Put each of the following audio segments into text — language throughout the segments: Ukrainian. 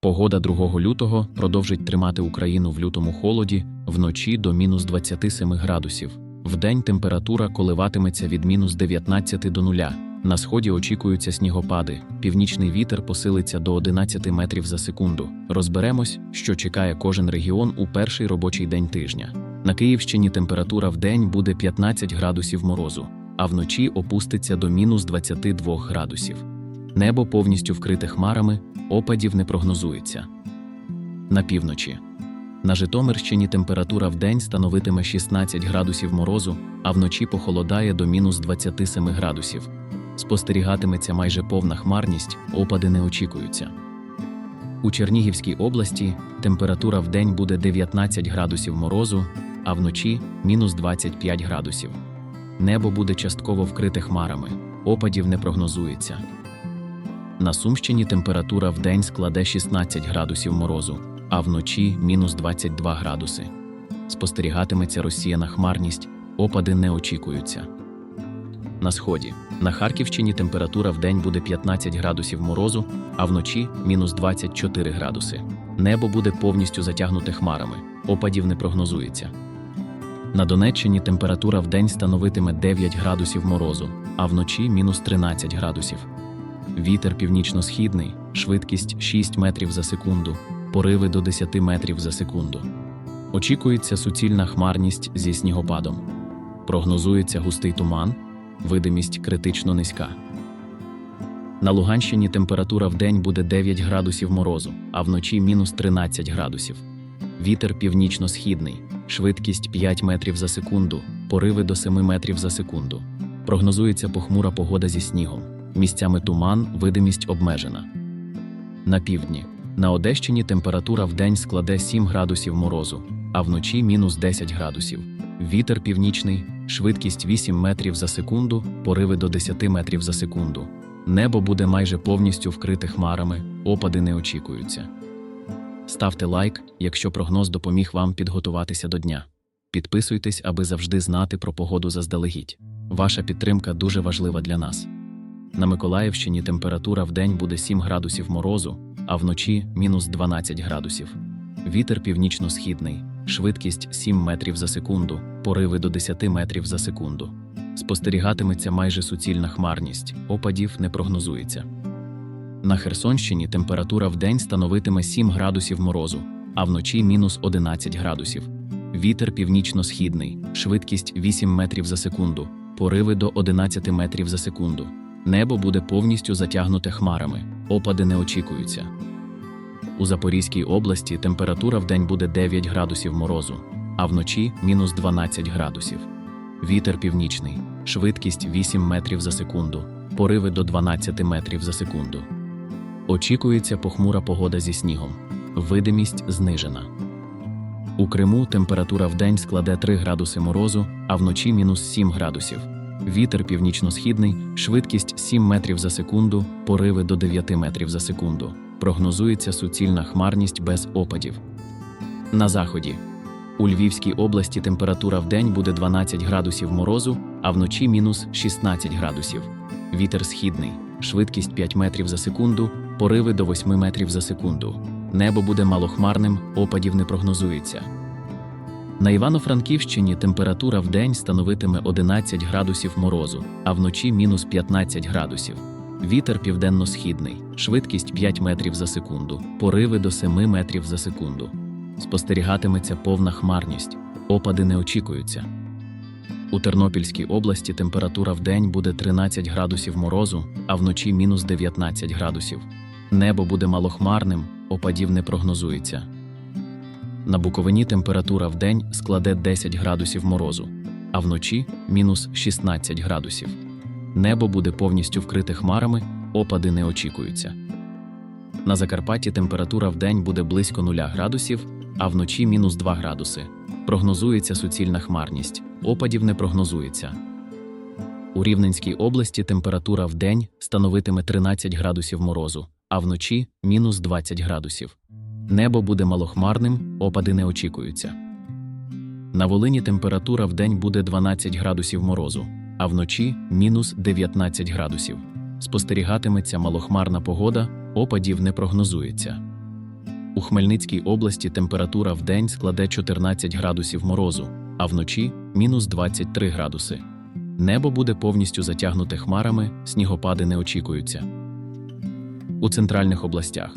Погода 2 лютого продовжить тримати Україну в лютому холоді вночі до мінус 27 градусів. Вдень температура коливатиметься від мінус 19 до нуля. На сході очікуються снігопади. Північний вітер посилиться до 11 метрів за секунду. Розберемось, що чекає кожен регіон у перший робочий день тижня. На Київщині температура вдень буде 15 градусів морозу, а вночі опуститься до мінус 22 градусів. Небо повністю вкрите хмарами, опадів не прогнозується. На півночі. На Житомирщині температура вдень становитиме 16 градусів морозу, а вночі похолодає до мінус 27 градусів. Спостерігатиметься майже повна хмарність, опади не очікуються. У Чернігівській області температура вдень буде 19 градусів морозу, а вночі мінус 25 градусів. Небо буде частково вкрите хмарами, опадів не прогнозується. На Сумщині температура вдень складе 16 градусів морозу, а вночі мінус 22 градуси. Спостерігатиметься розсіяна хмарність, опади не очікуються. На сході. На Харківщині температура вдень буде 15 градусів морозу, а вночі мінус 24 градуси. Небо буде повністю затягнуте хмарами, опадів не прогнозується. На Донеччині температура вдень становитиме 9 градусів морозу, а вночі мінус 13 градусів. Вітер північно-східний, швидкість 6 метрів за секунду, пориви до 10 метрів за секунду. Очікується суцільна хмарність зі снігопадом. Прогнозується густий туман, видимість критично низька. На Луганщині температура вдень буде 9 градусів морозу, а вночі мінус 13 градусів. Вітер північно-східний, швидкість 5 метрів за секунду, пориви до 7 метрів за секунду. Прогнозується похмура погода зі снігом. Місцями туман, видимість обмежена. На півдні. На Одещині температура вдень складе 7 градусів морозу, а вночі мінус 10 градусів. Вітер північний, швидкість 8 метрів за секунду, пориви до 10 метрів за секунду. Небо буде майже повністю вкрите хмарами, опади не очікуються. Ставте лайк, якщо прогноз допоміг вам підготуватися до дня. Підписуйтесь, аби завжди знати про погоду заздалегідь. Ваша підтримка дуже важлива для нас. На Миколаївщині температура вдень буде 7 градусів морозу, а вночі мінус 12 градусів. Вітер північно-східний, швидкість 7 метрів за секунду, пориви до 10 метрів за секунду. Спостерігатиметься майже суцільна хмарність, опадів не прогнозується. На Херсонщині температура вдень становитиме 7 градусів морозу, а вночі мінус 11 градусів. Вітер північно-східний, швидкість 8 метрів за секунду, пориви до 11 метрів за секунду. Небо буде повністю затягнуте хмарами, опади не очікуються. У Запорізькій області температура вдень буде 9 градусів морозу, а вночі мінус 12 градусів. Вітер північний, швидкість 8 метрів за секунду, пориви до 12 метрів за секунду. Очікується похмура погода зі снігом, видимість знижена. У Криму температура вдень складе 3 градуси морозу, а вночі мінус 7 градусів. Вітер північно-східний, швидкість 7 метрів за секунду, пориви до 9 метрів за секунду. Прогнозується суцільна хмарність без опадів. На заході. У Львівській області температура вдень буде 12 градусів морозу, а вночі мінус 16 градусів. Вітер східний, швидкість 5 метрів за секунду, пориви до 8 метрів за секунду. Небо буде малохмарним, опадів не прогнозується. На Івано-Франківщині температура вдень становитиме 11 градусів морозу, а вночі мінус 15 градусів. Вітер південно-східний, швидкість 5 метрів за секунду, пориви до 7 метрів за секунду. Спостерігатиметься повна хмарність, опади не очікуються. У Тернопільській області температура вдень буде 13 градусів морозу, а вночі мінус 19 градусів. Небо буде малохмарним, опадів не прогнозується. На Буковині температура вдень складе 10 градусів морозу, а вночі мінус 16 градусів. Небо буде повністю вкрите хмарами, опади не очікуються. На Закарпатті температура вдень буде близько 0 градусів, а вночі мінус 2 градуси. Прогнозується суцільна хмарність, опадів не прогнозується. У Рівненській області температура вдень становитиме 13 градусів морозу, а вночі мінус 20 градусів. Небо буде малохмарним, опади не очікуються. На Волині температура вдень буде 12 градусів морозу, а вночі мінус 19 градусів. Спостерігатиметься малохмарна погода, опадів не прогнозується. У Хмельницькій області температура в день складе 14 градусів морозу, а вночі мінус 23 градуси. Небо буде повністю затягнуте хмарами, снігопади не очікуються. У центральних областях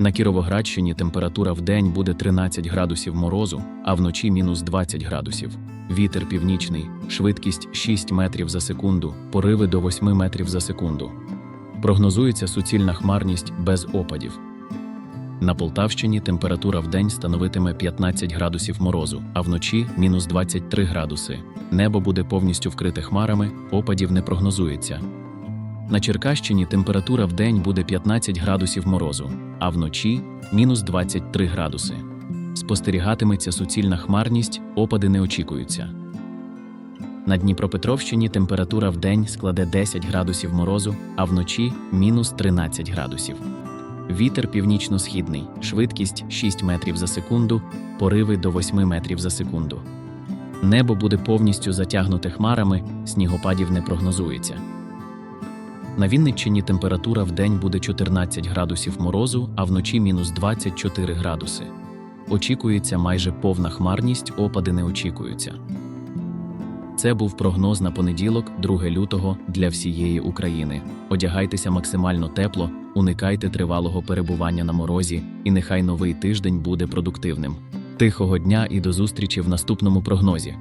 на Кіровоградщині температура в день буде 13 градусів морозу, а вночі мінус 20 градусів. Вітер північний, швидкість 6 метрів за секунду, пориви до 8 метрів за секунду. Прогнозується суцільна хмарність без опадів. На Полтавщині температура в день становитиме 15 градусів морозу, а вночі мінус 23 градуси. Небо буде повністю вкрите хмарами, опадів не прогнозується. На Черкащині температура в день буде 15 градусів морозу, а вночі мінус 23 градуси. Спостерігатиметься суцільна хмарність, опади не очікуються. На Дніпропетровщині температура в день складе 10 градусів морозу, а вночі мінус 13 градусів. Вітер північно-східний, швидкість 6 метрів за секунду, пориви до 8 метрів за секунду. Небо буде повністю затягнуте хмарами, снігопадів не прогнозується. На Вінниччині температура в день буде 14 градусів морозу, а вночі мінус 24 градуси. Очікується майже повна хмарність, опади не очікуються. Це був прогноз на понеділок, 2 лютого, для всієї України. Одягайтеся максимально тепло, уникайте тривалого перебування на морозі, і нехай новий тиждень буде продуктивним. Тихого дня і до зустрічі в наступному прогнозі.